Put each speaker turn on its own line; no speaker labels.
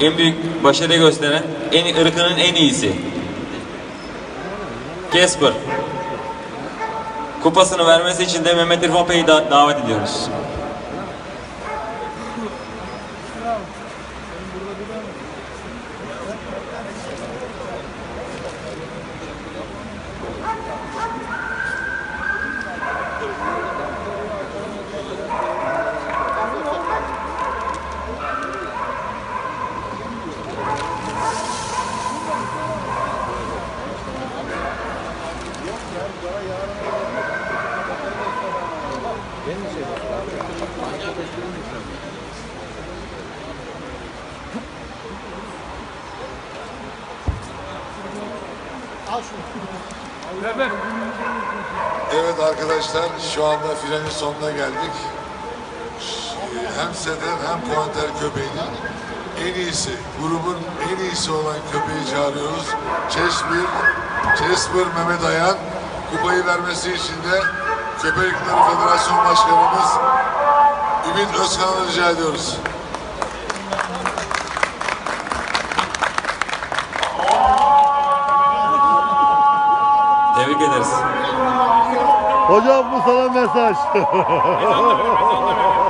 en büyük başarı gösteren, en ırkının en iyisi. Casper. Kupasını vermesi için de Mehmet İrfan Bey'i da- davet ediyoruz.
Evet arkadaşlar şu anda finalin sonuna geldik. Hem Seder hem Pointer köpeğinin en iyisi, grubun en iyisi olan köpeği çağırıyoruz. Çesbir, Çesbir Mehmet Ayan kupayı vermesi için de Köpekleri Federasyon Başkanımız Ümit Özkan'ı rica ediyoruz.
Tebrik ederiz.
Hocam bu sana mesaj.